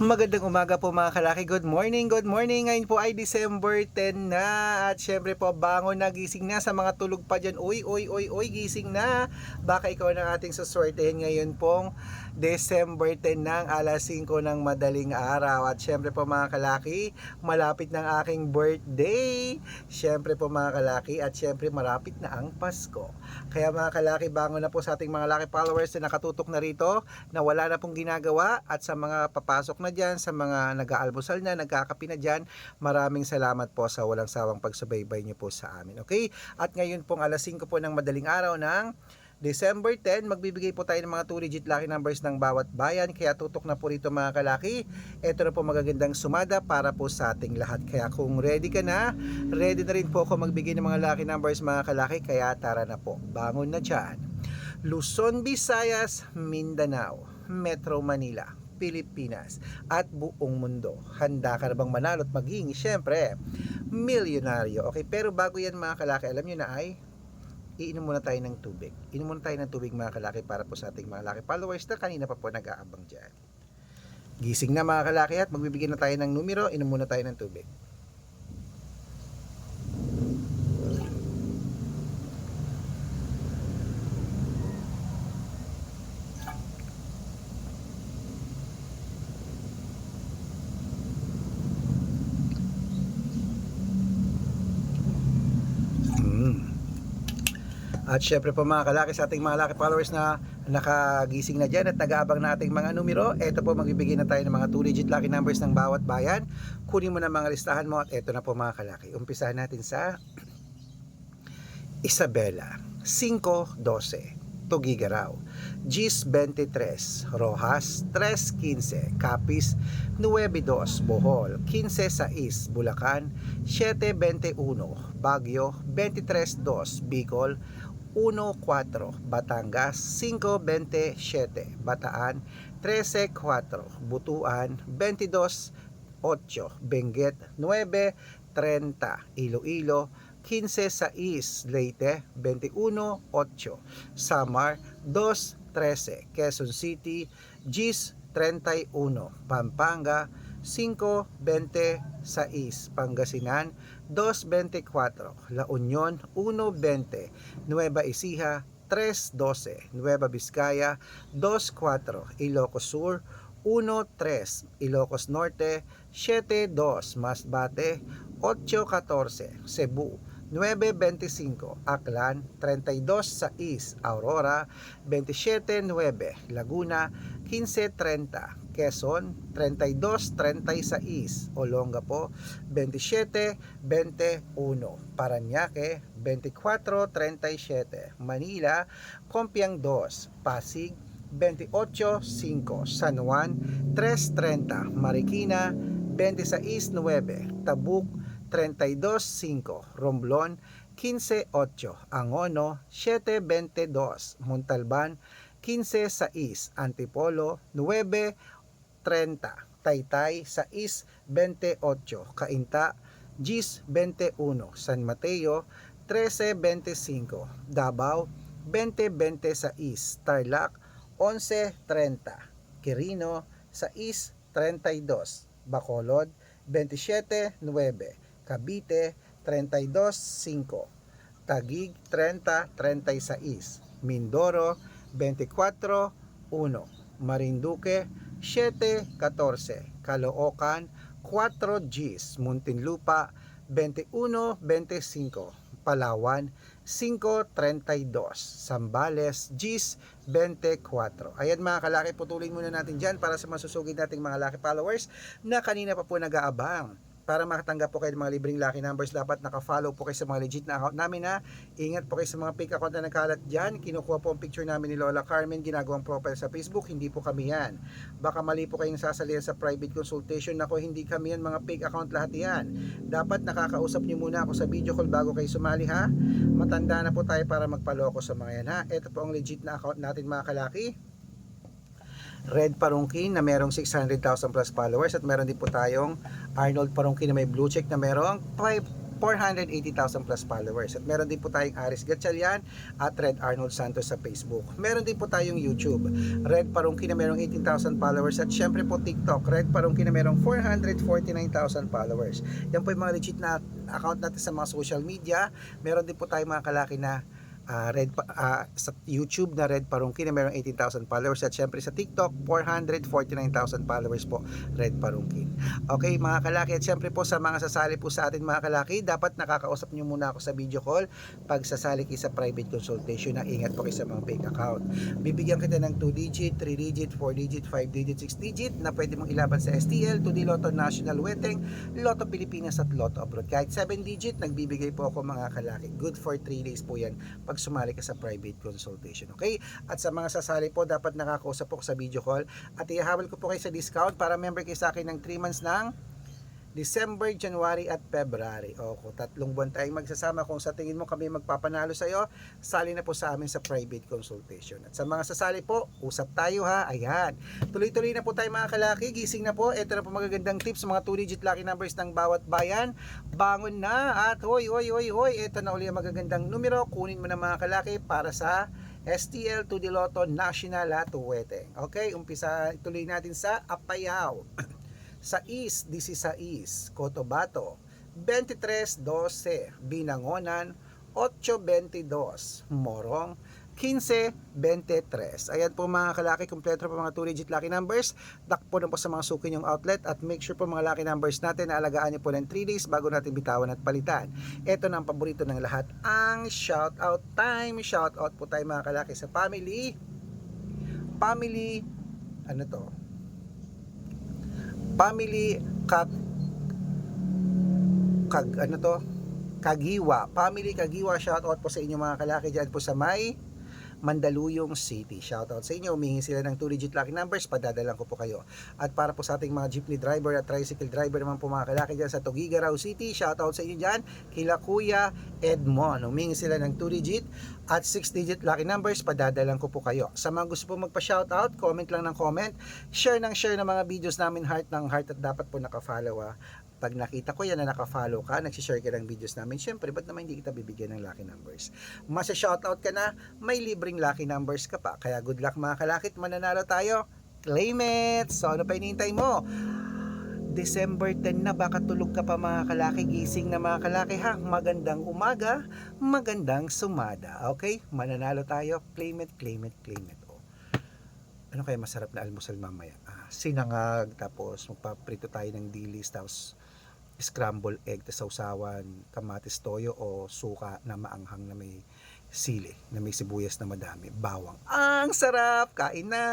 Magandang umaga po mga kalaki. Good morning, good morning. Ngayon po ay December 10 na. At syempre po, bangon na, gising na sa mga tulog pa dyan. Uy, uy, uy, uy, gising na. Baka ikaw na ating suswertehin ngayon pong December 10 ng alas 5 ng madaling araw. At syempre po mga kalaki, malapit ng aking birthday. Syempre po mga kalaki, at syempre malapit na ang Pasko. Kaya mga kalaki, bangon na po sa ating mga laki followers na nakatutok na rito na wala na pong ginagawa at sa mga papasok na dyan, sa mga nag-aalmusal na, nagkakapi na dyan, maraming salamat po sa walang sawang pagsubaybay niyo po sa amin. Okay? At ngayon pong alas 5 po ng madaling araw ng December 10, magbibigay po tayo ng mga 2-digit lucky numbers ng bawat bayan. Kaya tutok na po rito mga kalaki. Ito na po magagandang sumada para po sa ating lahat. Kaya kung ready ka na, ready na rin po ako magbigay ng mga lucky numbers mga kalaki. Kaya tara na po, bangon na dyan. Luzon, Visayas, Mindanao, Metro Manila, Pilipinas at buong mundo. Handa ka na bang manalo at maging, syempre, milyonaryo. Okay, pero bago yan mga kalaki, alam nyo na ay, iinom muna tayo ng tubig. Inom muna tayo ng tubig mga kalaki para po sa ating mga kalaki followers na kanina pa po nag-aabang dyan. Gising na mga kalaki at magbibigyan na tayo ng numero, inom muna tayo ng tubig. At syempre po mga kalaki sa ating mga laki followers na nakagising na dyan at nag-aabang na ating mga numero, ito po magbibigay na tayo ng mga 2-digit lucky numbers ng bawat bayan. Kunin mo na mga listahan mo at ito na po mga kalaki. Umpisahan natin sa Isabela, 512, Tugigaraw, Gis 23, Rojas 315, Capiz 92, Bohol 15 Bulacan 721, Baguio 23 Bicol 1-4 Batangas 5-27 Bataan 13-4 Butuan 22-8 Benguet 9-30 Iloilo 15-6 Leyte 21-8 Samar 2-13 Quezon City Gis 31 Pampanga 5.26 Pangasinan 2.24 La Union 1.20 Nueva Ecija 3.12 Nueva Vizcaya 2.4 Ilocos Sur 1.3 Ilocos Norte 7.2 Masbate 8.14 Cebu 9.25 Aklan 32.6 Aurora 27.9 Laguna 15.30 Quezon 32.36 Olongapo 27.21 Paranaque 24.37 Manila Compiang 2 Pasig 28.5 San Juan 3.30 Marikina 26.9 Tabuk 32.5 Romblon 15.8 Angono 7.22 Montalban 15.6 Antipolo 9.30 Taytay 6.28 Cainta Gis 21 San Mateo 13.25 Davao 20.26 Tarlac 11.30 Quirino 6.32 Bacolod 27.9 Cavite 32.5 Tagig 30.36 Mindoro 24.1 Marinduque 7.14 Caloocan 4 Gs Muntinlupa 21.25 Palawan 5.32 Sambales Gis 24 Ayan mga kalaki putulin muna natin dyan para sa masusugid nating mga laki followers na kanina pa po nag-aabang para makatanggap po kayo ng mga libreng lucky numbers, dapat naka-follow po kayo sa mga legit na account namin ha. Ingat po kayo sa mga fake account na nagkalat dyan. Kinukuha po ang picture namin ni Lola Carmen, ginagawang profile sa Facebook, hindi po kami yan. Baka mali po kayong sasalihan sa private consultation. Nako, hindi kami yan, mga fake account lahat yan. Dapat nakakausap nyo muna ako sa video call bago kayo sumali ha. Matanda na po tayo para magpaloko sa mga yan ha. Ito po ang legit na account natin mga kalaki. Red Parungkin na merong 600,000 plus followers at meron din po tayong Arnold Parungkin na may blue check na merong 5 480,000 plus followers. At meron din po tayong Aris Gatchalian at Red Arnold Santos sa Facebook. Meron din po tayong YouTube, Red Parungki na merong 18,000 followers at syempre po TikTok, Red Parungki na merong 449,000 followers. Yan po yung mga legit na account natin sa mga social media. Meron din po tayong mga kalaki na ah, Red ah, sa YouTube na Red Parungki na merong 18,000 followers at syempre sa TikTok 449,000 followers po Red Parungki. Okay mga kalaki at syempre po sa mga sasali po sa atin mga kalaki dapat nakakausap nyo muna ako sa video call pag sasali kayo sa private consultation na ingat po kayo sa mga fake account. Bibigyan kita ng 2 digit, 3 digit, 4 digit, 5 digit, 6 digit na pwede mong ilaban sa STL, 2D Lotto National Weteng, Lotto Pilipinas at Lotto Abroad. Kahit 7 digit, nagbibigay po ako mga kalaki. Good for 3 days po yan pag sumali ka sa private consultation. Okay? At sa mga sasali po, dapat nakakausap po sa video call at ihahabol ko po kayo sa discount para member kayo sa akin ng 3 months ng December, January at February. O kung tatlong buwan tayong magsasama kung sa tingin mo kami magpapanalo sa iyo, sali na po sa amin sa private consultation. At sa mga sasali po, usap tayo ha. Ayan. Tuloy-tuloy na po tayo mga kalaki. Gising na po. Ito na po magagandang tips, mga 2-digit lucky numbers ng bawat bayan. Bangon na at hoy, hoy, hoy, hoy. Ito na uli ang magagandang numero. Kunin mo na mga kalaki para sa STL to the Lotto National at Weteng. Okay, umpisa tuloy natin sa Apayao. sa East, this is sa East, Cotabato, 23-12, Binangonan, 8-22, Morong, 15-23. Ayan po mga kalaki, kompleto po mga 2-digit lucky numbers. Dakpo na po sa mga suki yung outlet at make sure po mga lucky numbers natin na alagaan niyo po ng 3 days bago natin bitawan at palitan. Ito na ang paborito ng lahat, ang shout out time. Shout out po tayo mga kalaki sa family. Family, ano to? Family kag kag ano to? Kagiwa. Family Kagiwa, shout out po sa inyo mga kalaki diyan po sa may Mandaluyong City. Shout out sa inyo. Humingi sila ng 2-digit lucky numbers. Padadalan ko po kayo. At para po sa ating mga jeepney driver at tricycle driver naman po mga kalaki dyan sa Tugigaraw City. Shout out sa inyo dyan. Kila Kuya Edmond. Humingi sila ng 2-digit at 6-digit lucky numbers. Padadalan ko po kayo. Sa mga gusto po magpa-shout out, comment lang ng comment. Share ng share ng mga videos namin heart ng heart at dapat po nakafollow ah. Pag nakita ko yan na nakafollow ka, nagsishare ka ng videos namin, syempre, ba't naman hindi kita bibigyan ng lucky numbers? Masa shoutout ka na, may libreng lucky numbers ka pa. Kaya good luck mga kalakit, mananalo tayo. Claim it! So ano pa hinihintay mo? December 10 na, baka tulog ka pa mga kalaki, gising na mga kalaki ha. Magandang umaga, magandang sumada. Okay? Mananalo tayo. Claim it, claim it, claim it. Oh. Ano kaya masarap na almusal mamaya? Ah, sinangag, tapos magpaprito tayo ng dilis, tapos scramble egg, tapos sausawan, kamatis toyo o suka na maanghang na may sili, na may sibuyas na madami, bawang. Ang sarap! Kain na!